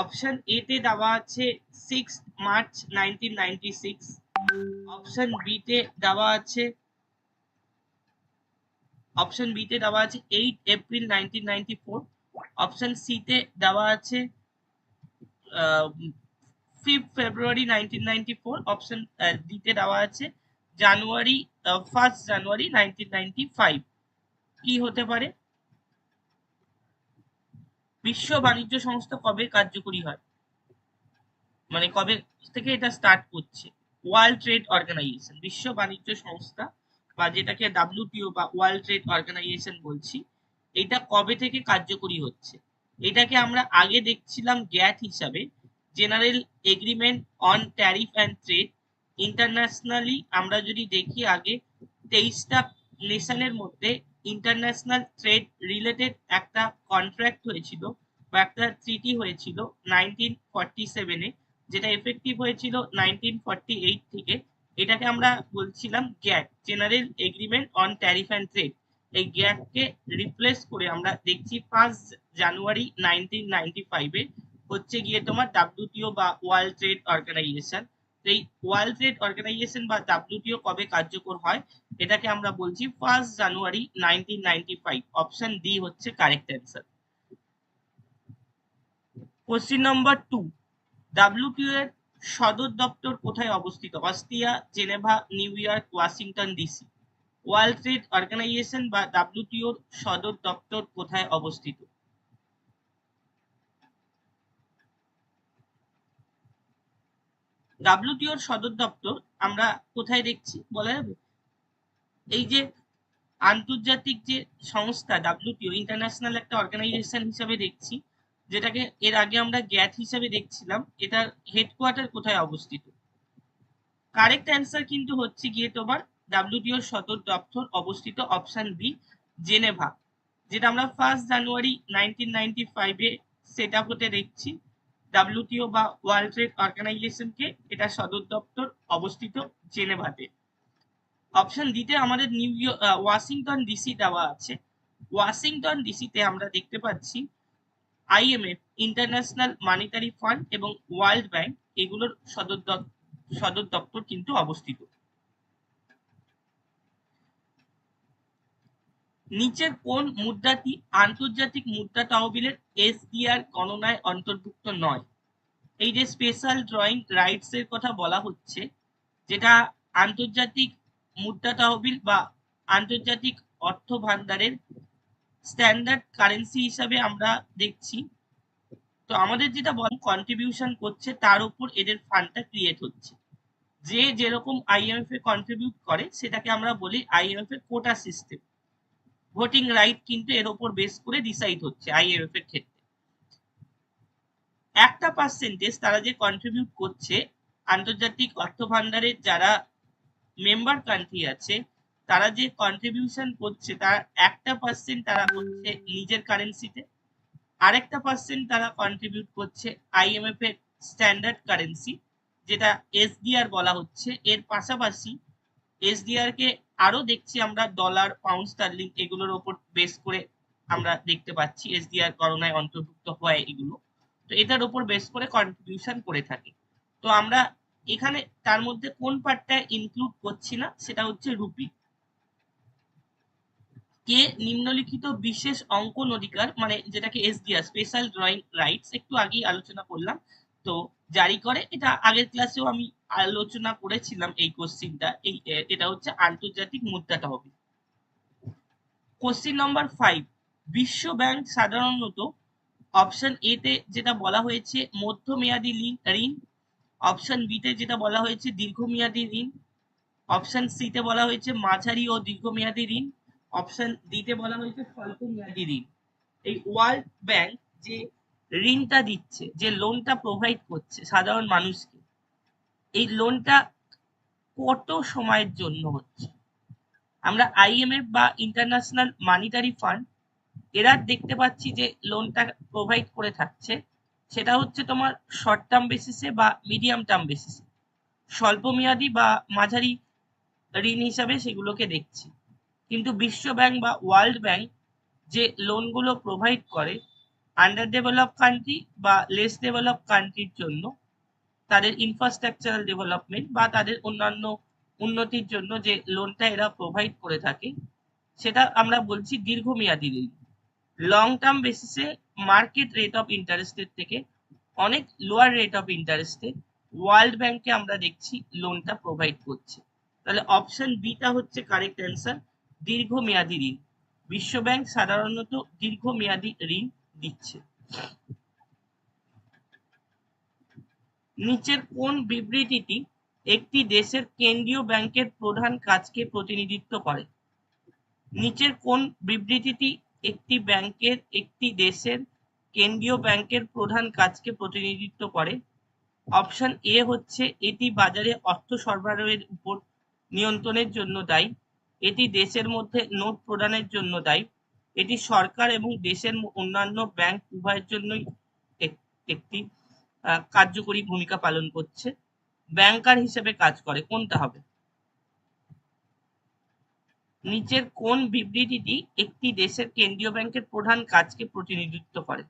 Option A তে দেওয়া আছে six March nineteen ninety six option B তে দেওয়া আছে, অপশন বি তে দেওয়া আছে eight April nineteen ninety four option C তে দেওয়া আছে fifth February nineteen ninety four option D তে দেওয়া আছে January first January nineteen ninety five কি হতে পারে? বিশ্ব বাণিজ্য সংস্থা কবে কার্যকরী হয়? মানে কবে থেকে এটা স্টার্ট করছে? ওয়ার্ল্ড ট্রেড অর্গানাইজেশন বিশ্ব বাণিজ্য সংস্থা বা যেটাকে ডাব্লিউটিও বা ওয়ার্ল্ড ট্রেড অর্গানাইজেশন বলছি, এটা কবে থেকে কার্যকরী হচ্ছে? এটাকে আমরা আগে দেখছিলাম গ্যাট হিসাবে general agreement on tariff and trade internationally আমরা যদি দেখি আগে তেইশটা নেশনের মধ্যে ইন্টারন্যাশনাল ট্রেড রিলেটেড একটা কন্ট্রাক্ট হয়েছিল বা একটা ট্রিটি হয়েছিল নাইনটিন ফর্টি সেভেনে যেটা এফেক্টিভ হয়েছিল নাইনটিন ফর্টি এইট থেকে। এটাকে আমরা বলছিলাম GATT general agreement on tariff and trade এই গ্যাটকে রিপ্লেস করে আমরা দেখছি ফার্স্ট জানুয়ারি নাইনটিন নাইনটি ফাইভে হচ্ছে গিয়ে তোমার ডাব্লিউটিও বা ওয়ার্ল্ড ট্রেড অর্গানাইজেশন এই ওয়ার্ল্ড ট্রেড অর্গানাইজেশন বা ডাব্লিউটিও কবে কার্যকর হয়, এটাকে আমরা বলছি first January nineteen ninety five option D হচ্ছে correct answer question number two WTO এর সদর দপ্তর কোথায় অবস্থিত? Austria, Geneva, New York, Washington DC world trade organization বা ডাব্লিউটিওর সদর দপ্তর কোথায় অবস্থিত? ডাব্লিউটিওর সদর দপ্তর আমরা কোথায় দেখছি? বলা যাবে? এই যে আন্তর্জাতিক যে সংস্থা ডাব্লিউটিও ইন্টারন্যাশনাল একটা অর্গানাইজেশন হিসাবে দেখছি, যেটাকে এর আগে আমরা গ্যাট হিসাবে দেখছিলাম, এটার হেডকোয়ার্টার কোথায় অবস্থিত? কারেক্ট অ্যান্সার কিন্তু হচ্ছে গিয়ে তোমার ডাব্লিউটিওর সদর দপ্তর অবস্থিত অপশন বি জেনেভা। যেটা আমরা ফার্স্ট জানুয়ারি নাইনটিন নাইনটি ফাইভে সেট আপ হতে দেখছি। ডাব্লিউটিও বা ওয়ার্ল্ড ট্রেড অর্গানাইজেশনকে এটা সদর দপ্তর অবস্থিত জেনেভাতে। অপশন দিতে আমাদের নিউ ওয়াশিংটন ডিসি দেওয়া আছে। ওয়াশিংটন ডিসিতে আমরা দেখতে পাচ্ছি আইএমএফ ইন্টারন্যাশনাল মানিটারি ফান্ড এবং ওয়ার্ল্ড ব্যাংক এগুলোর সদর সদর দপ্তর কিন্তু অবস্থিত। নিচের কোন মুদ্রাটি আন্তর্জাতিক মুদ্রা তহবিলের এসডিআর গণনায় অন্তর্ভুক্ত নয়? এই যে স্পেশাল ড্রয়িং রাইটস এর কথা বলা হচ্ছে, যেটা আন্তর্জাতিক মুদ্রা তহবিল বা আন্তর্জাতিক অর্থ ভান্ডারের স্ট্যান্ডার্ড কারেন্সি হিসাবে আমরা দেখছি। তো আমাদের যেটা বল কন্ট্রিবিউশন করছে, তার উপর এদের ফান্ডটা ক্রিয়েট হচ্ছে। যে যেরকম আইএমএফ এ কন্ট্রিবিউট করে, সেটাকে আমরা বলি আইএমএফ এর কোটা সিস্টেম ভোটিং রাইট কিন্তু এর উপর বেস করে ডিসাইড হচ্ছে আইএমএফ এর ক্ষেত্রে। একটা পার্সেন্টেজ তারা যে কন্ট্রিবিউট করছে, আন্তর্জাতিক অর্থ ভান্ডারের যারা মেম্বার কান্ট্রি আছে, তারা যে কন্ট্রিবিউশন করছে, তার একটা পার্সেন্ট তারা করছে নিজের কারেন্সিতে আরেকটা পার্সেন্ট তারা কন্ট্রিবিউট করছে আইএমএফ এর স্ট্যান্ডার্ড কারেন্সি যেটা এসডিআর বলা হচ্ছে। এর পাশাপাশি এসডিআর কে আরও দেখছি আমরা ডলার পাউন্ড স্টার্লিং এগুলোর ওপর বেস করে আমরা দেখতে পাচ্ছি এসডিআর করোনায় অন্তর্ভুক্ত হয় এগুলো। তো এটার উপর বেস করে কন্ট্রিবিউশন করে থাকে। তো আমরা এখানে তার মধ্যে কোন পার্টটা ইনক্লুড করছি না, সেটা হচ্ছে রুপি। কে নিম্নলিখিত বিশেষ অঙ্কন অধিকার মানে যেটাকে এসডিআর স্পেশাল ড্রয়িং রাইটস একটু আগেই আলোচনা করলাম। তো জারি করে। এটা আগের ক্লাসেও আমি আলোচনা করেছিলাম এই কোশ্চিনটা এই এটা হচ্ছে আন্তর্জাতিক মুদ্রা তহবিল। কোশ্চিন নম্বর ফাইভ বিশ্ব ব্যাংক সাধারণত অপশন এ তে যেটা বলা হয়েছে মধ্যমেয়াদী ঋণ অপশন বি তে যেটা বলা হয়েছে দীর্ঘমেয়াদী ঋণ অপশন সি তে বলা হয়েছে মাঝারি ও দীর্ঘমেয়াদী ঋণ অপশন ডি তে বলা হয়েছে স্বল্প মেয়াদী ঋণ। এই ওয়ার্ল্ড ব্যাংক যে ঋণটা দিচ্ছে, যে লোনটা প্রোভাইড করছে সাধারণ মানুষকে, এই লোনটা কত সময়ের জন্য হচ্ছে? আমরা আইএমএফ বা ইন্টারন্যাশনাল মানিটারি ফান্ড এরা দেখতে পাচ্ছি যে লোনটা প্রোভাইড করে থাকছে। সেটা হচ্ছে তোমার শর্ট টার্ম বেসিসে বা মিডিয়াম টার্ম বেসিসে স্বল্প মেয়াদী বা মাঝারি ঋণ হিসাবে সেগুলোকে দেখছি। কিন্তু বিশ্ব ব্যাংক বা ওয়ার্ল্ড ব্যাংক যে লোনগুলো প্রোভাইড করে আন্ডার ডেভেলপ কান্ট্রি বা লেস ডেভেলপ কান্ট্রির জন্য তাদের ইনফ্রাস্ট্রাকচারাল ডেভেলপমেন্ট বা তাদের অন্যান্য উন্নতির জন্য যে লোনটা এরা প্রোভাইড করে থাকে, সেটা আমরা বলছি দীর্ঘমেয়াদী ঋণ। লং টার্ম বেসিসে মার্কেট রেট অফ ইন্টারেস্টের থেকে অনেক লোয়ার রেট অফ ইন্টারেস্টে ওয়ার্ল্ড ব্যাংকে আমরা দেখছি লোনটা প্রোভাইড করছে। তাহলে অপশন বিটা হচ্ছে কারেক্ট অ্যান্সার দীর্ঘমেয়াদী ঋণ। বিশ্ব ব্যাংক সাধারণত দীর্ঘমেয়াদী ঋণ দিচ্ছে। নিচের কোন বিবৃতিটি একটি দেশের কেন্দ্রীয় ব্যাংকের প্রধান কাজকে প্রতিনিধিত্ব করে? নিচের কোন বিবৃতিটি একটি ব্যাংকের একটি দেশের কেন্দ্রীয় ব্যাংকের প্রধান কাজকে প্রতিনিধিত্ব করে? অপশন এ হচ্ছে, এটি বাজারে অর্থ সরবরাহের উপর নিয়ন্ত্রণের জন্য দায়ী, এটি দেশের মধ্যে নোট প্রদানের জন্য দায়ী এটি সরকার এবং দেশের অন্যান্য ব্যাংক উভয়ের জন্যই একটি কার্যকরী ভূমিকা পালন করছে। ব্যাংকার হিসেবে কাজ করে, কোনটা হবে? নিচের কোন বিবৃতিটি একটি দেশের কেন্দ্রীয় ব্যাংকের প্রধান কাজকে প্রতিনিধিত্ব করে?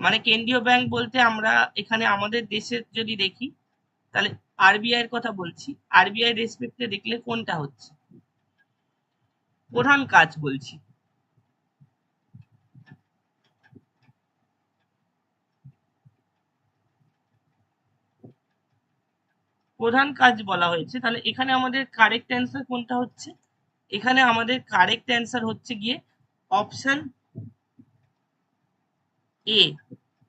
মানে কেন্দ্রীয় ব্যাংক বলতে আমরা এখানে আমাদের দেশের যদি দেখি, তাহলে আরবিআই এর কথা বলছি। আরবিআই রেসপেক্টে দেখলে কোনটা হচ্ছে? প্রধান কাজ বলছি। প্রধান কাজ বলা হয়েছে, তাহলে এখানে আমাদের কারেক্ট অ্যান্সার কোনটা হচ্ছে? এখানে আমাদের কারেক্ট অ্যান্সার হচ্ছে গিয়ে অপশন এ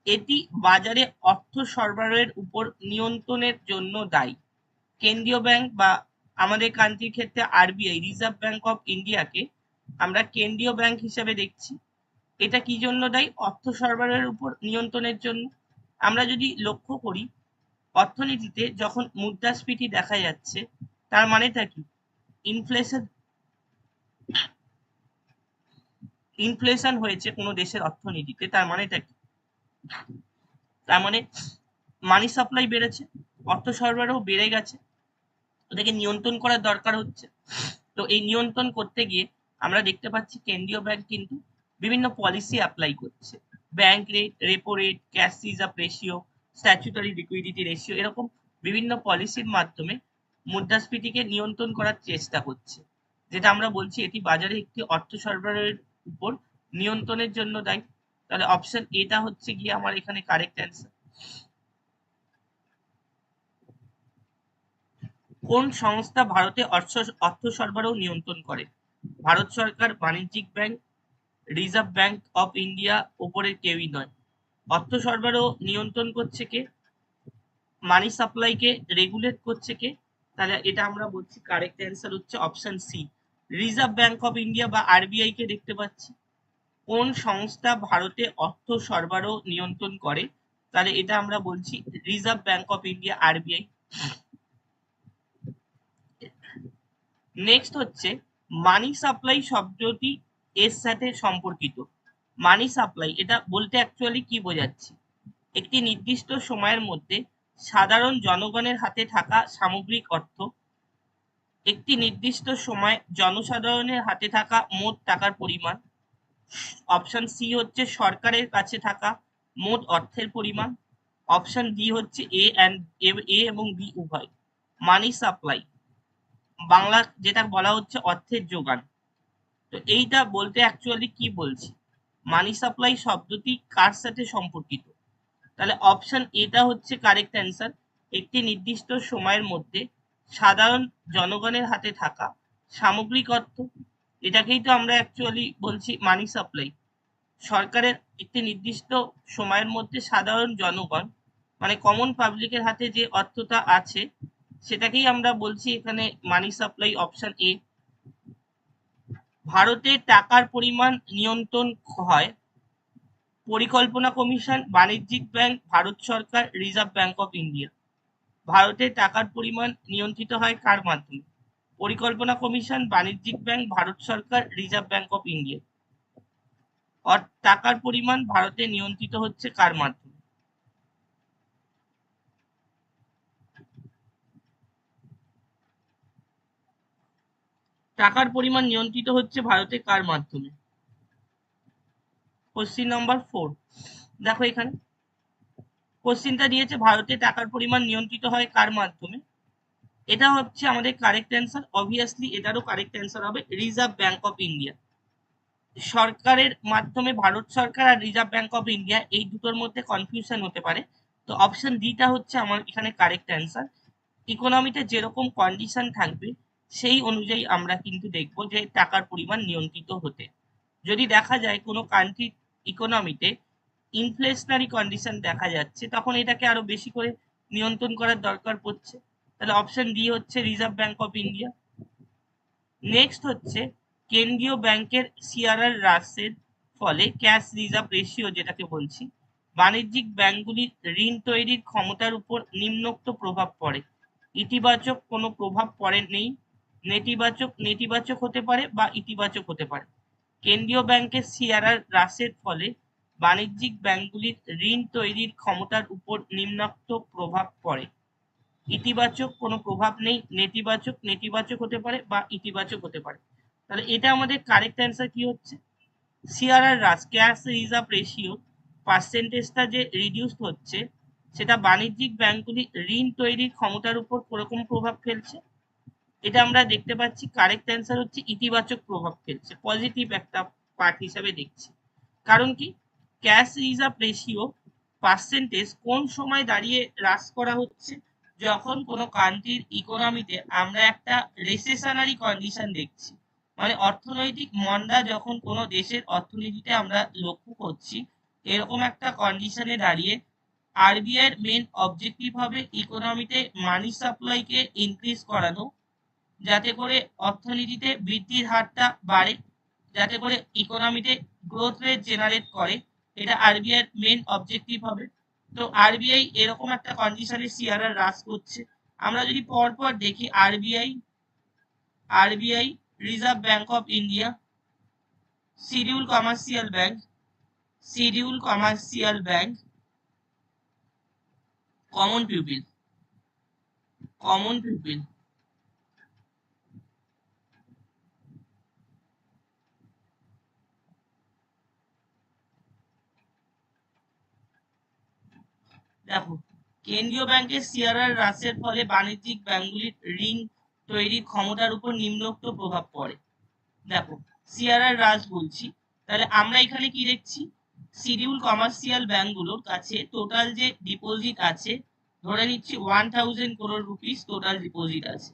এটি বাজারে অর্থ সরবরাহের উপর নিয়ন্ত্রণের জন্য দায়ী। কেন্দ্রীয় ব্যাংক বা আমাদের কান্ট্রির ক্ষেত্রে আরবিআই রিজার্ভ ব্যাংক অফ ইন্ডিয়াকে আমরা কেন্দ্রীয় ব্যাংক হিসেবে দেখছি। এটা কি জন্য দায়ী? অর্থ সরবরাহের উপর নিয়ন্ত্রণের জন্য। আমরা যদি লক্ষ্য করি অর্থনীতিতে যখন মুদ্রাস্ফীতি দেখা যাচ্ছে, তার মানেটা কি? ইনফ্লেশন ইনফ্লেশন হয়েছে কোনো দেশের অর্থনীতিতে, তার মানেটা কি? তার মানে মানি সাপ্লাই বেড়েছে, অর্থ সরবরাহ বেড়ে গেছে ওটাকে নিয়ন্ত্রণ করার দরকার হচ্ছে। তো এই নিয়ন্ত্রণ করতে গিয়ে আমরা দেখতে পাচ্ছি কেন্দ্রীয় ব্যাংক কিন্তু বিভিন্ন পলিসি অ্যাপ্লাই করছে। Bank rate repo rate cash reserve ratio statutory liquidity ratio এরকম বিভিন্ন পলিসির মাধ্যমে মুদ্রাস্ফীতিকে নিয়ন্ত্রণ করার চেষ্টা করছে যেটা আমরা বলছি, এটি বাজারে একটি অর্থ সরবরাহের উপর নিয়ন্ত্রণের জন্য দায়ী। তাহলে অপশন এটা হচ্ছে গিয়ে আমার এখানে কারেক্ট অ্যান্সার কোন সংস্থা ভারতে অর্থ অর্থ সরবরাহ নিয়ন্ত্রণ করে? ভারত সরকার বাণিজ্যিক bank, reserve bank of India ওপরে কেউই নয়। অর্থ সরবরাহ নিয়ন্ত্রণ করছে কে? মানি সাপ্লাইকে রেগুলেট করছে কে? তাহলে এটা আমরা বলছি কারেক্ট অ্যান্সার হচ্ছে option C reserve bank of India বা আরবিআই কে দেখতে পাচ্ছি। কোন সংস্থা ভারতে অর্থ সরবরাহ নিয়ন্ত্রণ করে? তাহলে এটা আমরা বলছি reserve bank of India RBI next হচ্ছে মানি সাপ্লাই শব্দটি এর সাথে সম্পর্কিত। মানি সাপ্লাই এটা বলতে অ্যাকচুয়ালি কি বোঝাচ্ছি? একটি নির্দিষ্ট সময়ের মধ্যে সাধারণ জনগণের হাতে থাকা সামগ্রিক অর্থ, একটি নির্দিষ্ট সময় জনসাধারণের হাতে থাকা মোট টাকার পরিমাণ অপশন সি হচ্ছে সরকারের কাছে থাকা মোট অর্থের পরিমাণ অপশন ডি হচ্ছে এ অ্যান্ড এ এবং বি উভয়। মানি সাপ্লাই বাংলা যেটা বলা হচ্ছে অর্থের যোগান। তো এইটা বলতে অ্যাকচুয়ালি কি বলছি? মানি সাপ্লাই শব্দটি কার সাথে সম্পর্কিত? তাহলে অপশন এটা হচ্ছে কারেক্ট অ্যান্সার একটি নির্দিষ্ট সময়ের মধ্যে সাধারণ জনগণের হাতে থাকা সামগ্রিক অর্থ, এটাকেই তো আমরা অ্যাকচুয়ালি বলছি মানি সাপ্লাই সরকারের একটি নির্দিষ্ট সময়ের মধ্যে সাধারণ জনগণ মানে কমন পাবলিকের হাতে যে অর্থটা আছে, সেটাকেই আমরা বলছি এখানে মানি সাপ্লাই অপশন এ ভারতে টাকার পরিমাণ নিয়ন্ত্রণ হয়। পরিকল্পনা কমিশন, বাণিজ্যিক ব্যাংক, ভারত সরকার, রিজার্ভ ব্যাংক অফ ইন্ডিয়া। ভারতে টাকার পরিমাণ নিয়ন্ত্রিত হয় কার মাধ্যমে? পরিকল্পনা কমিশন, বাণিজ্যিক ব্যাংক, ভারত সরকার, রিজার্ভ ব্যাংক অফ ইন্ডিয়া। টাকার পরিমাণ ভারতে নিয়ন্ত্রিত হচ্ছে কার মাধ্যমে? টাকার পরিমাণ নিয়ন্ত্রিত হচ্ছে ভারতে কার মাধ্যমে? কোশ্চিন নাম্বার ফোর দেখো এখানে। কোশ্চিনটা দিয়েছে, ভারতে টাকার পরিমাণ নিয়ন্ত্রিত হয় কার মাধ্যমে? এটা হচ্ছে আমাদের কারেক্ট অ্যান্সার অবভিয়াসলি এটারও কারেক্ট অ্যান্সার হবে রিজার্ভ ব্যাংক অফ ইন্ডিয়া সরকারের মাধ্যমে ভারত সরকার আর রিজার্ভ ব্যাংক অফ ইন্ডিয়া এই দুটোর মধ্যে কনফিউশন হতে পারে। তো অপশন ডিটা হচ্ছে আমার এখানে কারেক্ট অ্যান্সার ইকোনমিতে যেরকম কন্ডিশন থাকবে সেই অনুযায়ী আমরা কিন্তু দেখব যে টাকার পরিমাণ নিয়ন্ত্রিত হতে। যদি দেখা যায় কোনো কান্ট্রির ইকোনমিতে ইনফ্লেশনারি কন্ডিশন দেখা যাচ্ছে, তখন এটাকে আরও বেশি করে নিয়ন্ত্রণ করার দরকার পড়ছে। তাহলে অপশন ডি হচ্ছে reserve bank of India next হচ্ছে কেন্দ্রীয় ব্যাংকের সিআরআর হ্রাসের ফলে ক্যাশ রিজার্ভ রেশিও যেটাকে বলছি, বাণিজ্যিক ব্যাংকগুলির ঋণ তৈরির ক্ষমতার উপর নিম্নোক্ত প্রভাব পড়ে। ইতিবাচক কোনো প্রভাব পড়ে নেই। নেতিবাচক নেতিবাচক হতে পারে বা ইতিবাচক হতে পারে। কেন্দ্রীয় ব্যাংকের সিআরআর হ্রাসের ফলে বাণিজ্যিক ব্যাংকগুলির ঋণ তৈরির ক্ষমতার উপর নিম্নোক্ত প্রভাব পড়ে। ইতিবাচক কোনো প্রভাব নেই, নেতিবাচক নেতিবাচক হতে পারে বা ইতিবাচক হতে পারে। তাহলে এটা আমাদের কারেক্ট অ্যান্সার কি হচ্ছে? সিআরআর হ্রাস ক্যাশ রিজার্ভ রেশিও পার্সেন্টেজটা যে রিডিউস হচ্ছে, সেটা বাণিজ্যিক ব্যাংকগুলি ঋণ তৈরির ক্ষমতার উপর কোরকম প্রভাব ফেলছে? এটা আমরা দেখতে পাচ্ছি কারেক্ট অ্যান্সার হচ্ছে ইতিবাচক প্রভাব ফেলছে। পজিটিভ একটা পার্ট হিসাবে দেখছি। কারণ কি? ক্যাশ রিজার্ভ রেশিও পার্সেন্টেজ কোন সময় দাঁড়িয়ে হ্রাস করা হচ্ছে? যখন কোনো কান্ট্রির ইকোনমিতে আমরা একটা রেসেশনারি কন্ডিশন দেখছি। মানে অর্থনৈতিক মন্দা যখন কোনো দেশের অর্থনীতিতে আমরা লক্ষ্য করছি, এরকম একটা কন্ডিশনে দাঁড়িয়ে আরবিআই এর মেন অবজেক্টিভ হবে ইকোনমিতে মানি সাপ্লাইকে ইনক্রিজ করানো। যাতে করে অর্থনীতিতে বৃদ্ধির হারটা বাড়ে, যাতে করে ইকোনমিতে গ্রোথ রেট জেনারেট করে, এটা আরবিআই মেন অবজেক্টিভ হবে। তো আরবিআই এরকম একটা কন্ডিশনে সিআরআর হ্রাস করছে। আমরা যদি পরপর দেখি RBI RBI reserve bank of India schedule commercial bank schedule commercial bank common pupil common pupil দেখো, কেন্দ্রীয় ব্যাংকের সিআরআর হ্রাসের ফলে বাণিজ্যিক ব্যাংকগুলির ঋণ তৈরির ক্ষমতার উপর নিম্নোক্ত প্রভাব পড়ে। দেখো সিআরআর হ্রাস বলছি, তাহলে আমরা এখানে কি দেখছি? শিডিউল কমার্শিয়াল ব্যাংকগুলোর কাছে টোটাল যে ডিপোজিট আছে, ধরে নিচ্ছি one thousand crore rupees total deposit আছে।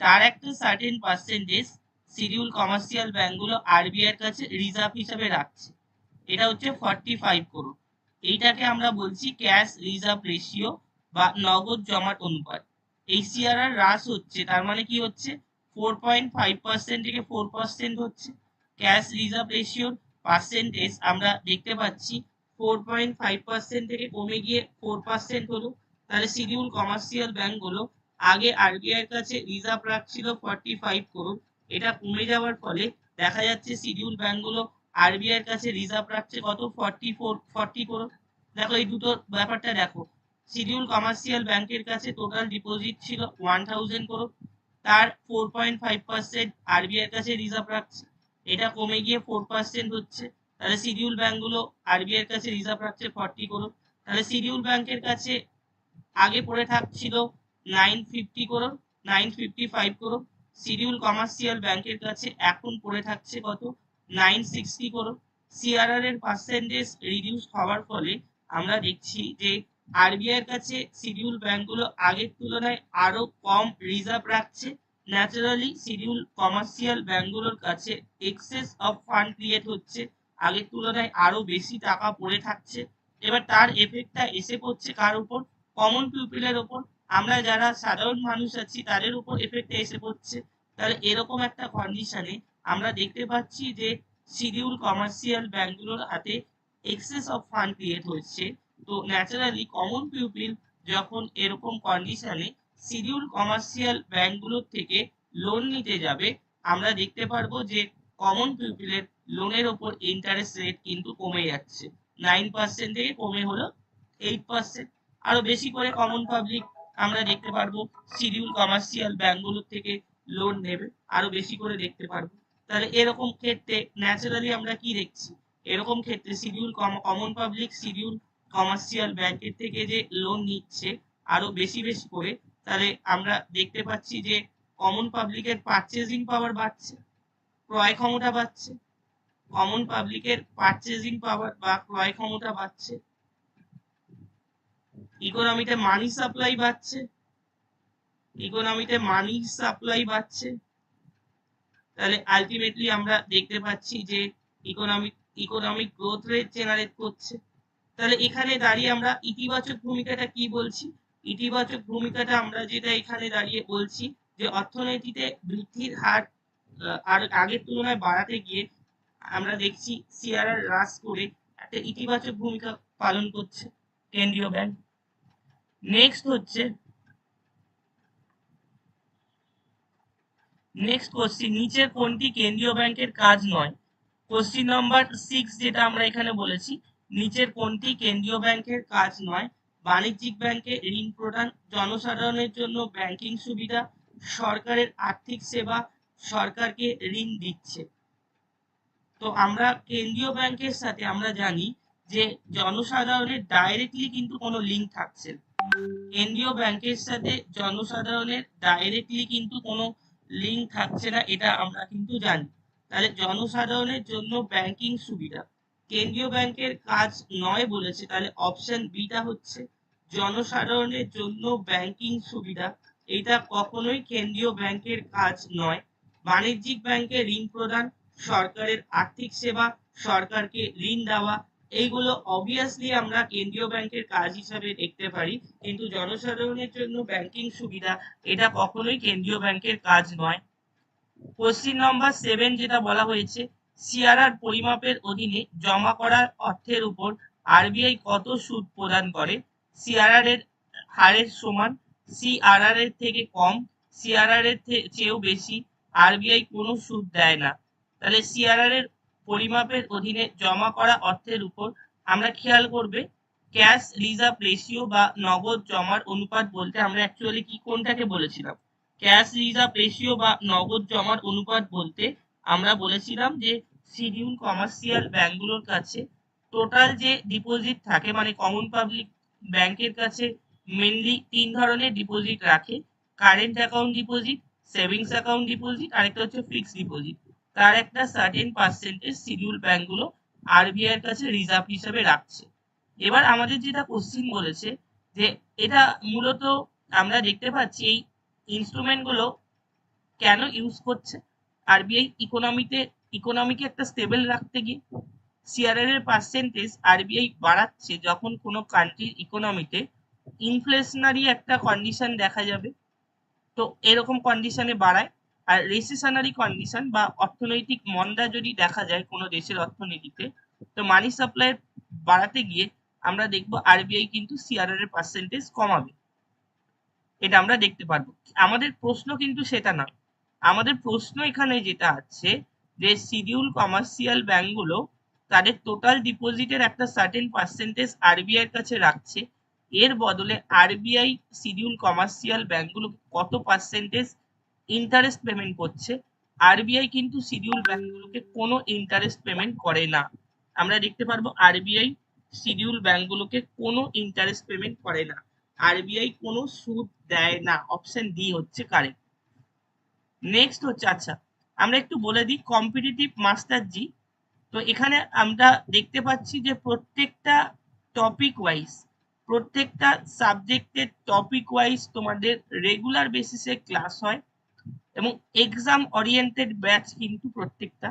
তার একটা সার্টেন পার্সেন্টেজ শিডিউল কমার্শিয়াল ব্যাংকগুলো আরবিআই এর কাছে রিজার্ভ হিসাবে রাখছে। এটা হচ্ছে ফর্টি ফাইভ করোড় এইটাকে আমরা বলছি ক্যাশ রিজার্ভ রেশিও বা নগদ জমাট অনুপাত। এই সিআরআর হ্রাস হচ্ছে, তার মানে কি হচ্ছে? ফোর পয়েন্ট ফাইভ পার্সেন্ট থেকে ফোর পার্সেন্ট হচ্ছে। ক্যাশ রিজার্ভ রেশিওর পার্সেন্টেজ আমরা দেখতে পাচ্ছি ফোর পয়েন্ট ফাইভ পার্সেন্ট থেকে কমে গিয়ে ফোর পার্সেন্ট হলো। তাহলে শিডিউল কমার্শিয়াল ব্যাংকগুলো আগে আরবিআই কাছে রিজার্ভ রাখছিল ফর্টি ফাইভ করোড় এটা কমে যাওয়ার ফলে দেখা যাচ্ছে শিডিউল ব্যাংকগুলো আরবিআই এর কাছে রিজার্ভ রাখছে কত? ফর্টি ফোর ফর্টি করোড় দেখো এই দুটো ব্যাপারটা দেখো। শিডিউল কমার্শিয়াল ব্যাংকের কাছে টোটাল ডিপোজিট ছিল ওয়ান থাউজেন্ড করোড় তার four point five percent RBI এর কাছে রিজার্ভ রাখছে। এটা কমে গিয়ে ফোর পার্সেন্ট হচ্ছে। তাহলে শিডিউল ব্যাংকগুলো আরবিআই এর কাছে রিজার্ভ রাখছে ফর্টি করোড় তাহলে শিডিউল ব্যাংকের কাছে আগে পড়ে থাকছিল nine fifty crore nine fifty five crore schedule commercial ব্যাংকের কাছে এখন পড়ে থাকছে কত? নাইন সিক্সটি করোড় সিআরআর এর পার্সেন্টেজ রিডিউস হওয়ার ফলে আমরা দেখছি যে আরবিআই এর কাছে শিডিউল ব্যাংকগুলো আগের তুলনায় আরও কম রিজার্ভ রাখছে। ন্যাচারালি শিডিউল কমার্শিয়াল ব্যাংকগুলোর কাছে এক্সেস অফ ফান্ড ক্রিয়েট হচ্ছে। আগের তুলনায় আরও বেশি টাকা পড়ে থাকছে। এবার তার এফেক্টটা এসে পড়ছে কার উপর? কমন পিউপিলের উপর। আমরা যারা সাধারণ মানুষ আছি, তাদের উপর এফেক্টটা এসে পড়ছে। তাহলে এরকম একটা কন্ডিশনে আমরা দেখতে পাচ্ছি যে শিডিউল কমার্শিয়াল ব্যাংকগুলোর হাতে এক্সেস অফ ফান্ড ক্রিয়েট হচ্ছে। তো ন্যাচারালি কমন পিউপিল যখন এরকম কন্ডিশনে শিডিউল কমার্শিয়াল ব্যাংকগুলোর থেকে লোন নিতে যাবে আমরা দেখতে পারব যে কমন পিউপিলের লোনের ওপর ইন্টারেস্ট রেট কিন্তু কমে যাচ্ছে। নাইন পার্সেন্ট থেকে কমে হলো এইট পার্সেন্ট আরও বেশি করে কমন পাবলিক আমরা দেখতে পারব শিডিউল কমার্শিয়াল ব্যাংকগুলোর থেকে লোন নেবে আরও বেশি করে দেখতে পারব। তাহলে এরকম ক্ষেত্রে ন্যাচারালি আমরা কি দেখছি? এরকম ক্ষেত্রে schedule common public schedule commercial ব্যাংকের থেকে যে লোন নিচ্ছে আরও বেশি বেশি করে, তাহলে আমরা দেখতে পাচ্ছি যে কমন পাবলিকের পারচেজিং পাওয়ার বাড়ছে, ক্রয় ক্ষমতা বাড়ছে কমন পাবলিকের পারচেজিং পাওয়ার বা ক্রয় ক্ষমতা বাড়ছে ইকোনমিতে মানি সাপ্লাই বাড়ছে ইকোনমিতে মানি সাপ্লাই বাড়ছে তাহলে আলটিমেটলি আমরা দেখতে পাচ্ছি যে economic economic growth rate generate করছে। তাহলে এখানে দাঁড়িয়ে আমরা ইতিবাচক ভূমিকাটা কি বলছি? ইতিবাচক ভূমিকাটা আমরা যেটা এখানে দাঁড়িয়ে বলছি যে অর্থনীতিতে বৃদ্ধির হার আর আগের তুলনায় বাড়াতে গিয়ে আমরা দেখছি সিআরআর হ্রাস করে একটা ইতিবাচক ভূমিকা পালন করছে কেন্দ্রীয় ব্যাংক। নেক্সট হচ্ছে নেক্সট কোশ্চিন নিচের কোনটি কেন্দ্রীয় ব্যাংকের কাজ নয়? কোশ্চিন নাম্বার সিক্স যেটা আমরা এখানে বলেছি, নিচের কোনটি কেন্দ্রীয় ব্যাংকের কাজ নয়? বাণিজ্যিক ব্যাংকে ঋণ প্রদান, জনসাধারণের জন্য ব্যাংকিং সুবিধা, সরকারের আর্থিক সেবা, সরকারকে ঋণ দিচ্ছে। তো আমরা কেন্দ্রীয় ব্যাংকের সাথে আমরা জানি যে জনসাধারণের ডাইরেক্টলি কিন্তু কোনো লিঙ্ক থাকছে কেন্দ্রীয় ব্যাংকের সাথে জনসাধারণের ডাইরেক্টলি কিন্তু কোনো লিঙ্ক থাকছে না, এটা আমরা কিন্তু জানি। তাহলে জনসাধারণের জন্য ব্যাংকিং সুবিধা। কেন্দ্রীয় ব্যাংকের কাজ নয় বলেছে, তাহলে অপশন বিটা হচ্ছে জনসাধারণের জন্য ব্যাংকিং সুবিধা। এটা কখনোই কেন্দ্রীয় ব্যাংকের কাজ নয়। বাণিজ্যিক ব্যাংকে ঋণ প্রদান, সরকারের আর্থিক সেবা, সরকারকে ঋণ দেওয়া এইগুলো অবভিয়াসলি আমরা কেন্দ্রীয় ব্যাংকের কাজ হিসাবে দেখতে পারি। কিন্তু জনসাধারণের জন্য ব্যাংকিং সুবিধা, এটা কখনোই কেন্দ্রীয় ব্যাংকের কাজ নয়। কোশ্চিন নম্বর সেভেন যেটা বলা হয়েছে সিআরআর পরিমাপের অধীনে জমা করার অর্থের উপর আরবিআই কত সুদ প্রদান করে? সিআরআর এর হারের সমান সিআরআর এর থেকে কম সিআরআর এর চেয়েও বেশি আরবিআই কোনো সুদ দেয় না। তাহলে সিআরআর এর পরিমাপের অধীনে জমা করা অর্থের উপর আমরা খেয়াল করবে ক্যাশ রিজার্ভ রেশিও বা নগদ জমার অনুপাত বলতে আমরা অ্যাকচুয়ালি কি কোনটাকে বলেছিলাম? ক্যাশ রিজার্ভ রেশিও বা নগদ জমার অনুপাত বলতে আমরা বলেছিলাম যে শিডিউল কমার্শিয়াল ব্যাংকগুলোর কাছে টোটাল যে ডিপোজিট থাকে মানে কমন পাবলিক ব্যাংকের কাছে মেনলি তিন ধরনের ডিপোজিট রাখে। Current account deposit savings account deposit আরেকটা হচ্ছে ফিক্সড ডিপোজিট তার একটা সার্টেন পার্সেন্টেজ শিডিউল ব্যাংকগুলো আরবিআই এর কাছে রিজার্ভ হিসেবে রাখছে। এবার আমাদের যেটা কোশ্চিন বলেছে যে এটা মূলত আমরা দেখতে পাচ্ছি এই ইনস্ট্রুমেন্টগুলো কেন ইউজ করছে? আরবিআই ইকোনমিতে ইকোনমিকে একটা স্টেবল রাখতে গিয়ে সিআরআর এর পার্সেন্টেজ আরবিআই বাড়াচ্ছে যখন কোনো কান্ট্রির ইকোনমিতে ইনফ্লেশনারি একটা কন্ডিশন দেখা যাবে। তো এরকম কন্ডিশনে বাড়ায়। আর রেসিশনারি কন্ডিশন বা অর্থনৈতিক মন্দা যদি দেখা যায় কোনো দেশের অর্থনীতিতে, তো মানি সাপ্লাই বাড়াতে গিয়ে আমরা দেখব আরবিআই কিন্তু সিআরআর এর পার্সেন্টেজ কমাবে। এটা আমরা দেখতে পারব। আমাদের প্রশ্ন কিন্তু সেটা নয় আমাদের প্রশ্ন এখানে যেটা আছে যে শিডিউল কমার্শিয়াল ব্যাংকগুলো তাদের টোটাল ডিপোজিটের একটা সার্টেন পার্সেন্টেজ আরবিআই এর কাছে রাখছে। এর বদলে আরবিআই শিডিউল কমার্শিয়াল ব্যাংকগুলো কত পার্সেন্টেজ ইন্টারেস্ট পেমেন্ট করছে। আরবিআই কিন্তু শিডিউল ব্যাংকগুলোকে কোনো ইন্টারেস্ট পেমেন্ট করে না। আমরা দেখতে পারব আরবিআই শিডিউল ব্যাংকগুলোকে কোনো ইন্টারেস্ট পেমেন্ট করে না। আরবিআই কোনো সুদ দেয় না। অপশন ডি হচ্ছে কারেক্ট নেক্সট হচ্ছে আচ্ছা আমরা একটু বলে দিই কম্পিটিটিভ মাস্টার জি তো এখানে আমরা দেখতে পাচ্ছি যে প্রত্যেকটা টপিক ওয়াইজ প্রত্যেকটা সাবজেক্টের টপিক ওয়াইজ তোমাদের রেগুলার বেসিসে ক্লাস হয়। এবং এক্সাম ওরিয়েন্টেড ব্যাচ কিন্তু প্রত্যেকটা।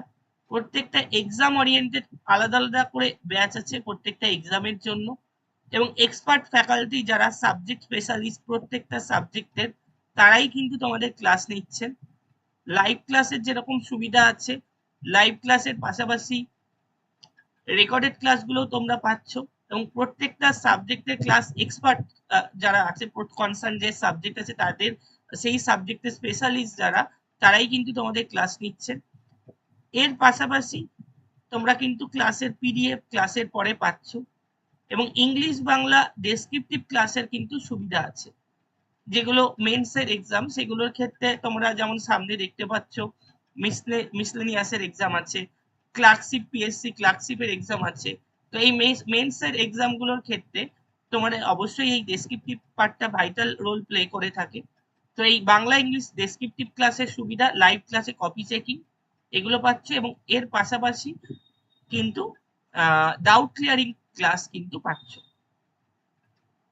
প্রত্যেকটা এক্সাম ওরিয়েন্টেড আলাদা আলাদা করে ব্যাচ আছে প্রত্যেকটা এক্সামের জন্য। এবং এক্সপার্ট ফ্যাকাল্টি যারা সাবজেক্ট স্পেশালিস্ট প্রত্যেকটা সাবজেক্টের তারাই কিন্তু তোমাদের ক্লাস নিচ্ছেন। লাইভ ক্লাসের যেরকম সুবিধা আছে লাইভ ক্লাসের পাশাপাশি রেকর্ডেড ক্লাসগুলো তোমরা পাচ্ছ। এবং প্রত্যেকটা সাবজেক্টের ক্লাস এক্সপার্ট যারা আছে কনসার্ন যে সাবজেক্ট আছে, তাদের সেই সাবজেক্টের স্পেশালিস্ট যারা, তারাই কিন্তু তোমাদের ক্লাস নিচ্ছেন এর পাশাপাশি তোমরা কিন্তু ক্লাসের পিডিএফ ক্লাসের পরে পাচ্ছ এবং ইংলিশ বাংলা ডেসক্রিপটিভ ক্লাসের কিন্তু সুবিধা আছে। যেগুলো মেন্সের এক্সাম সেগুলোর ক্ষেত্রে তোমরা যেমন সামনে দেখতে পাচ্ছ মিসলেনিয়াসের এক্সাম আছে ক্লার্কশিপ পিএসসি ক্লার্কশিপের এক্সাম আছে। তো এই মেন্সের এক্সামগুলোর ক্ষেত্রে তোমার অবশ্যই এই ডেসক্রিপটিভ পার্টটা ভাইটাল রোল প্লে করে থাকে। তো এই বাংলা ইংলিশ ডেসক্রিপটিভ ক্লাসের সুবিধা লাইভ ক্লাসে কপি চেকিং এগুলো পাচ্ছে এবং এর পাশাপাশি কিন্তু ডাউট ক্লিয়ারিং ক্লাস কিন্তু পাচ্ছ।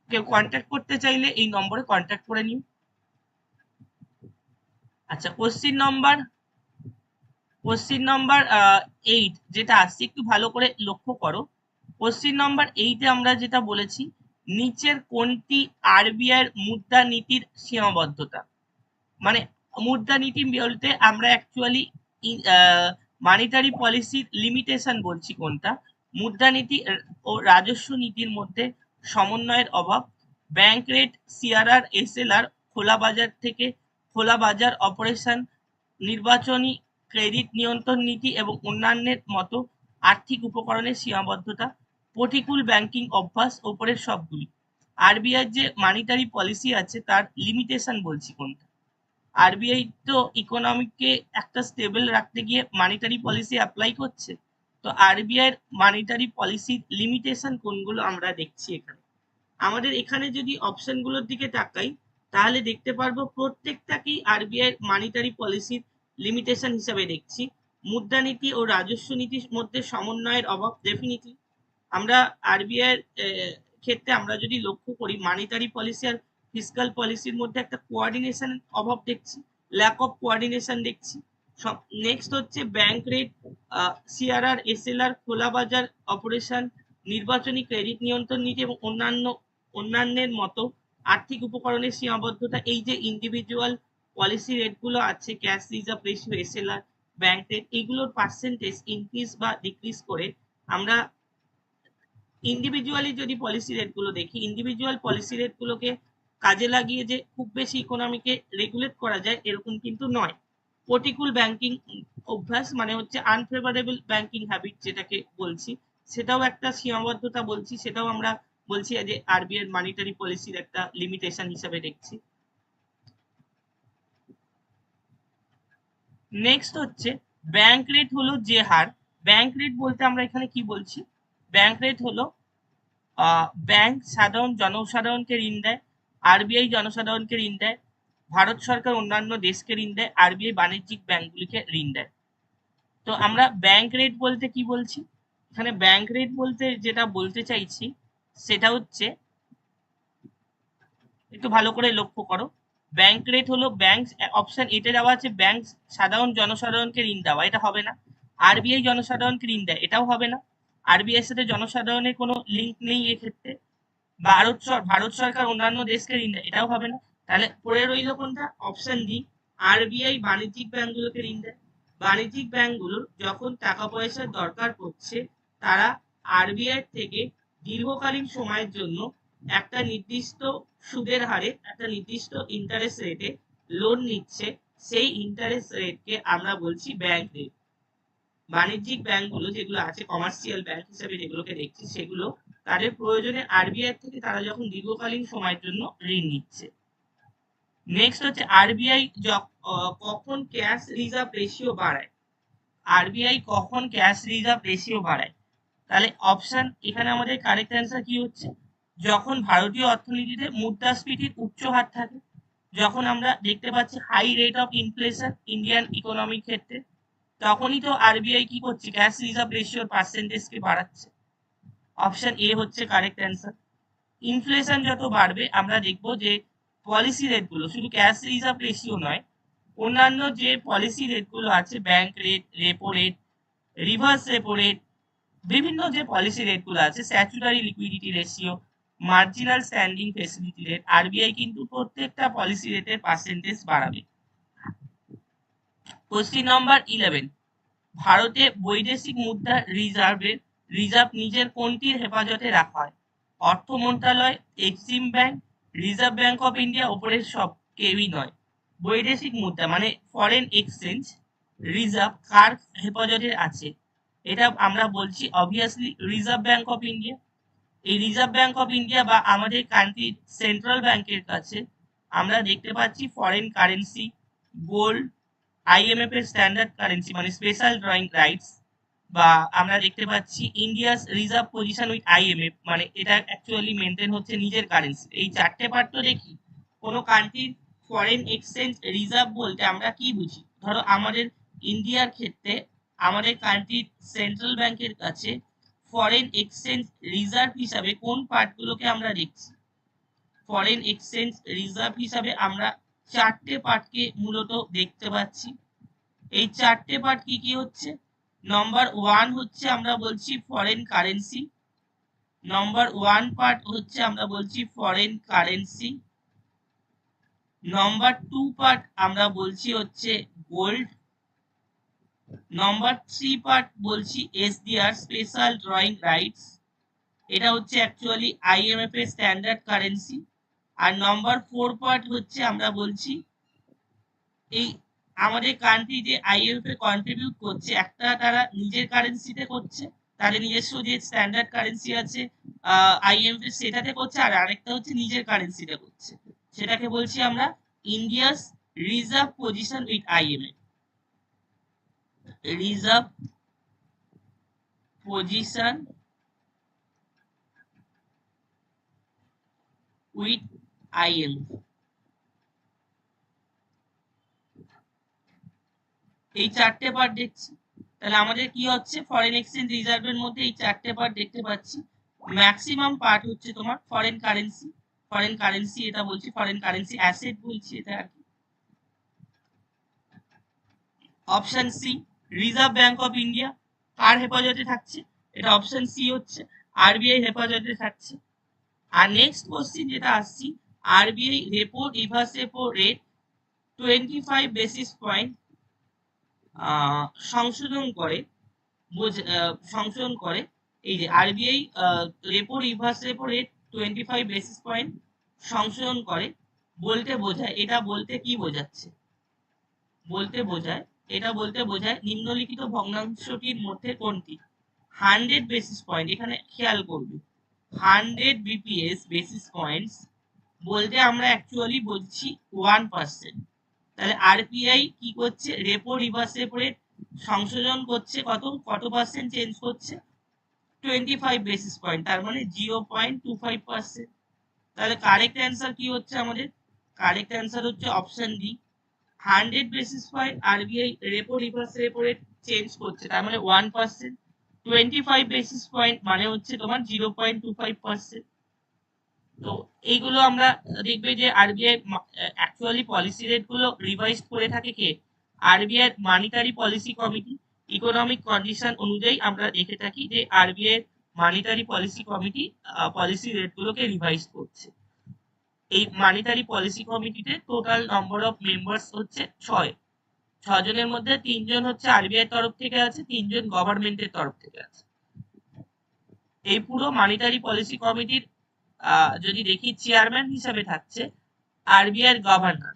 কেউ কন্ট্যাক্ট করতে চাইলে এই নম্বরে কন্ট্যাক্ট করে নিও। আচ্ছা question number question number eight যেটা আসছে একটু ভালো করে লক্ষ্য করো। কোশ্চিন নম্বর এইটে আমরা যেটা বলেছি নিচের কোনটি আরবিআই মুদ্রানীতির সীমাবদ্ধতা? মানে মুদ্রা নীতি বলতে আমরা অ্যাকচুয়ালি মানিটারি পলিসির লিমিটেশন বলছি কোনটা? মুদ্রানীতি ও রাজস্ব নীতির মধ্যে সমন্বয়ের অভাব ব্যাংক রেট সিআরআর এসএলআর খোলা বাজার থেকে খোলা বাজার অপারেশন নির্বাচনী ক্রেডিট নিয়ন্ত্রণ নীতি এবং অন্যান্যের মতো আর্থিক উপকরণের সীমাবদ্ধতা প্রতিকূল ব্যাংকিং অভ্যাস ওপরের সবগুলি। আরবিআই যে মানিটারি পলিসি আছে, তার লিমিটেশন বলছি কোনটা? আরবিআই তো ইকোনমিককে একটা স্টেবল রাখতে গিয়ে মানিটারি পলিসি অ্যাপ্লাই করছে। তো আরবিআই মানিটারি পলিসির লিমিটেশন কোনগুলো আমরা দেখছি এখানে? আমাদের এখানে যদি অপশনগুলোর দিকে তাকাই, তাহলে দেখতে পারব প্রত্যেকটাকেই আরবিআই মানিটারি পলিসির লিমিটেশন হিসাবে দেখছি। মুদ্রানীতি ও রাজস্ব নীতির মধ্যে সমন্বয়ের অভাব ডেফিনিটলি আমরা আরবিআই ক্ষেত্রে আমরা যদি লক্ষ্য করি মানিটারি পলিসি আর ফিসকাল পলিসির মধ্যে একটা কোয়ার্ডিনেশন অভাব দেখছি ল্যাক অফ কোয়ার্ডিনেশন দেখছি। সব নেক্সট হচ্ছে ব্যাংক রেট সিআরআর এসএলআর খোলা বাজার অপারেশন নির্বাচনী ক্রেডিট নিয়ন্ত্রণ নীতি এবং অন্যান্য, অন্যান্যের মতো আর্থিক উপকরণের সীমাবদ্ধতা, এই যে ইন্ডিভিজুয়াল পলিসি রেটগুলো আছে cash reserve ratio SLR bank rate এগুলোর পার্সেন্টেজ ইনক্রিজ বা ডিক্রিজ করে আমরা ইন্ডিভিজুয়ালি যদি পলিসি রেটগুলো দেখি ইন্ডিভিজুয়াল পলিসি রেটগুলোকে কাজে লাগিয়ে যে খুব বেশি ইকোনমিকে রেগুলেট করা যায়, এরকম কিন্তু নয়। প্রতিকূল ব্যাংকিং অভ্যাস মানে হচ্ছে আনফেভারেবল ব্যাংকিং হ্যাবিট যেটাকে বলছি, সেটাও একটা সীমাবদ্ধতা বলছি, সেটাও আমরা বলছি যে আরবিআই মানিটারি পলিসির একটা লিমিটেশন হিসাবে দেখছি। নেক্সট হচ্ছে ব্যাংক রেট হলো যে হার। ব্যাংক রেট বলতে আমরা এখানে কি বলছি? ব্যাংক রেট হলো ব্যাংক সাধারণ জনসাধারণকে ঋণ দেয় আরবিআই জনসাধারণকে ঋণ দেয়, ভারত সরকার অন্যান্য দেশকে ঋণ দেয় আরবিআই বাণিজ্যিক ব্যাংকগুলিকে ঋণ দেয়। তো আমরা ব্যাংক রেট বলতে কি বলছি? এখানে ব্যাংক রেট বলতে যেটা বলতে চাইছি, সেটা হচ্ছে, একটু ভালো করে লক্ষ্য করো। ব্যাংক রেট হলো ব্যাংক অপশন এতে দেওয়া আছে ব্যাংক সাধারণ জনসাধারণকে ঋণ দেওয়া, এটা হবে না। আরবিআই জনসাধারণকে ঋণ দেয়, এটাও হবে না। আরবিআই সাথে জনসাধারণের কোনো লিঙ্ক নেই এক্ষেত্রে। ভারত ভারত সরকার অন্যান্য দেশকে ঋণ দেয়, এটাও হবে না। তাহলে পড়ে রইল কোনটা? অপশন ডি আরবিআই বাণিজ্যিক ব্যাংকগুলোকে ঋণ দেয়। বাণিজ্যিক ব্যাংকগুলোর যখন টাকা পয়সার দরকার পড়ছে, তারা আরবিআই থেকে দীর্ঘকালীন সময়ের জন্য একটা নির্দিষ্ট সুদের হারে, একটা নির্দিষ্ট ইন্টারেস্ট রেটে লোন নিচ্ছে। সেই ইন্টারেস্ট রেটকে আমরা বলছি ব্যাংক রেট বাণিজ্যিক ব্যাংকগুলো যেগুলো আছে কমার্শিয়াল ব্যাংক হিসেবে যেগুলোকে দেখছি, সেগুলো তাদের প্রয়োজনে আরবিআই থেকে তারা যখন দীর্ঘকালীন সময়ের জন্য ঋণ নিচ্ছে। নেক্সট হচ্ছে আরবিআই কখন ক্যাশ রিজার্ভ রেশিও বাড়ায়? আরবিআই কখন ক্যাশ রিজার্ভ রেশিও বাড়ায়? তাহলে অপশন এখানে আমাদের কারেক্ট অ্যান্সার কি হচ্ছে? যখন ভারতীয় অর্থনীতিতে মুদ্রাস্ফীতির উচ্চ হার থাকে, যখন আমরা দেখতে পাচ্ছি high rate of inflation Indian economic ক্ষেত্রে তখনই তো আরবিআই কি করছে? ক্যাশ রিজার্ভ রেশিওর পার্সেন্টেজকে বাড়াচ্ছে। অপশন এ হচ্ছে কারেক্ট অ্যান্সার ইনফ্লেশন যত বাড়বে, আমরা দেখব যে পলিসি রেটগুলো শুধু ক্যাশ রিজার্ভ রেশিও নয়, অন্যান্য যে পলিসি রেটগুলো আছে bank rate repo rate reverse repo rate বিভিন্ন যে পলিসি রেটগুলো আছে statutory liquidity ratio marginal standing facility rate RBI কিন্তু প্রত্যেকটা পলিসি রেটের পার্সেন্টেজ বাড়াবে। কোশ্চিন নাম্বার ইলেভেন ভারতে বৈদেশিক মুদ্রা রিজার্ভের রিজার্ভ নিজের কোনটির হেফাজতে রাখা হয়? অর্থ মন্ত্রণালয় EXIM bank, reserve bank of India ওপরের সব কেউই নয়। বৈদেশিক মুদ্রা মানে ফরেন এক্সচেঞ্জ রিজার্ভ কার হেফাজতে আছে? এটা আমরা বলছি obviously reserve bank of India. এই রিজার্ভ ব্যাংক অফ ইন্ডিয়া বা আমাদের কান্ট্রির সেন্ট্রাল ব্যাংকের কাছে আমরা দেখতে পাচ্ছি ফরেন কারেন্সি গোল্ড আইএমএফ এর স্ট্যান্ডার্ড কারেন্সি মানে স্পেশাল ড্রয়িং রাইটস বা আমরা দেখতে পাচ্ছি India's reserve position with IMF মানে এটা অ্যাকচুয়ালি মেনটেন হচ্ছে নিজের কারেন্সি এই চারটে পার্ট তো দেখি। কোনো কান্ট্রির ফরেন এক্সচেঞ্জ রিজার্ভ বলতে আমরা কি বুঝি? ধরো আমাদের ইন্ডিয়ার ক্ষেত্রে, আমাদের কান্ট্রির সেন্ট্রাল ব্যাংকের কাছে ফরেন এক্সচেঞ্জ রিজার্ভ হিসাবে কোন পার্টগুলোকে আমরা দেখছি? ফরেন এক্সচেঞ্জ রিজার্ভ হিসাবে আমরা চারটে পার্টকে মূলত দেখতে পাচ্ছি। এই চারটে পার্ট কি কি হচ্ছে? নম্বর ওয়ান হচ্ছে আমরা বলছি foreign currency number one part হচ্ছে আমরা বলছি foreign currency number two part আমরা বলছি হচ্ছে গোল্ড নম্বর থ্রি পার্ট বলছি এসডিআর স্পেশাল ড্রয়িং রাইটস এটা হচ্ছে অ্যাকচুয়ালি আইএমএফ এর স্ট্যান্ডার্ড কারেন্সি আর নম্বর ফোর পার্ট হচ্ছে আমরা বলছি, এই আমাদের কান্ট্রি যে আইএমএফ এ কন্ট্রিবিউট করছে, একটা তারা নিজের কারেন্সিতে করছে, তাদের নিজস্ব যে স্ট্যান্ডার্ড কারেন্সি আছে আইএমএফ সেটাতে করছে, আর আরেকটা হচ্ছে নিজের কারেন্সিতে করছে। সেটাকে বলছি আমরা India's reserve position with IMF reserve position with IMF এই চারটে পার্ট দেখছি। তাহলে আমাদের কি হচ্ছে? ফরেন এক্সচেঞ্জ রিজার্ভের মধ্যে এই চারটে পার্ট দেখতে পাচ্ছি। ম্যাক্সিমাম পার্ট হচ্ছে তোমার ফরেন কারেন্সি ফরেন কারেন্সি এটা বলছি ফরেন কারেন্সি অ্যাসেট বলছি এটা আর কি। Option C reserve bank of India কার হেফাজতে থাকছে? এটা অপশন সি হচ্ছে। আরবিআই হেফাজতে থাকছে। আর নেক্সট কোশ্চিন যেটা আসছি RBI repo reverse repo rate twenty five basis point সংশোধন করে সংশোধন করে। এই যে RBI repo reverse repo rate twenty five basis point সংশোধন করে, বলতে বোঝায়, এটা বলতে কি বোঝাচ্ছে? বলতে বোঝায়, এটা বলতে বোঝায় নিম্নলিখিত ভগ্নাংশটির মধ্যে কোনটি? হান্ড্রেড বেসিস পয়েন্ট এখানে খেয়াল করবে। হান্ড্রেড বিপিএস বেসিস পয়েন্টস বলতে আমরা অ্যাকচুয়ালি বলছি ওয়ান পার্সেন্ট তাহলে আরপিআই কি করছে? রেপো রিভার্স রেপো রেট সংশোধন করছে কত? কত পার্সেন্ট চেঞ্জ করছে? টোয়েন্টি ফাইভ বেসিস পয়েন্ট তার মানে zero point two five percent তাহলে কারেক্ট অ্যান্সার কি হচ্ছে আমাদের? কারেক্ট অ্যান্সার হচ্ছে option D hundred basis point RBI repo reverse repo rate change করছে, তার মানে one percent twenty five basis point মানে হচ্ছে তোমার zero point two five percent তো এইগুলো আমরা দেখবে যে আরবিআই অ্যাকচুয়ালি পলিসি রেটগুলো রিভাইজ করে থাকে কে? RBI monetary policy committee economic condition অনুযায়ী আমরা দেখে থাকি যে RBI monetary policy committee policy rate গুলোকে রিভাইজ করছে। এই মানিটারি পলিসি কমিটিতে টোটাল নম্বর অফ মেম্বার্স হচ্ছে ছয়। ছজনের মধ্যে তিনজন হচ্ছে আরবিআই তরফ থেকে আছে, তিনজন গভর্নমেন্টের তরফ থেকে আছে। এই পুরো মানিটারি পলিসি কমিটির যদি দেখি চেয়ারম্যান হিসাবে থাকছে আরবিআই গভর্নর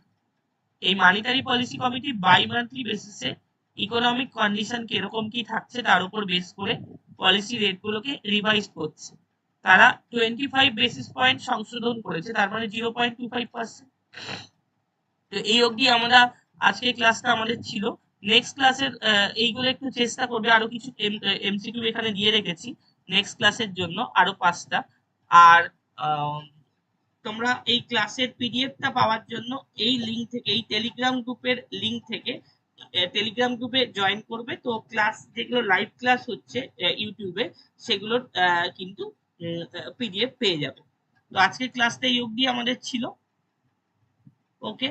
এই monetary policy committee by monthly বেসিসে ইকোনমিক কন্ডিশন কীরকম কি থাকছে তার উপর বেস করে পলিসি রেটগুলোকে রিভাইজ করছে। তারা টোয়েন্টি ফাইভ বেসিস পয়েন্ট সংশোধন করেছে, তার মানে zero point two five percent তো এই অবধি আমরা আজকে ক্লাসটা আমাদের ছিল। নেক্সট ক্লাসের এইগুলো একটু চেষ্টা করবে, আরও কিছু এমসিকিউ এখানে দিয়ে রেখেছি। নেক্সট ক্লাসের জন্য আরও পাঁচটা। আর তোমরা এই ক্লাসের পিডিএফটা পাওয়ার জন্য এই লিঙ্ক থেকে, এই টেলিগ্রাম গ্রুপের লিঙ্ক থেকে টেলিগ্রাম গ্রুপে জয়েন করবে। তো ক্লাস যেগুলো লাইভ ক্লাস হচ্ছে ইউটিউবে সেগুলোর কিন্তু পিডিএফ পেয়ে যাবে। তো আজকের ক্লাসটা এই আমাদের ছিল। ওকে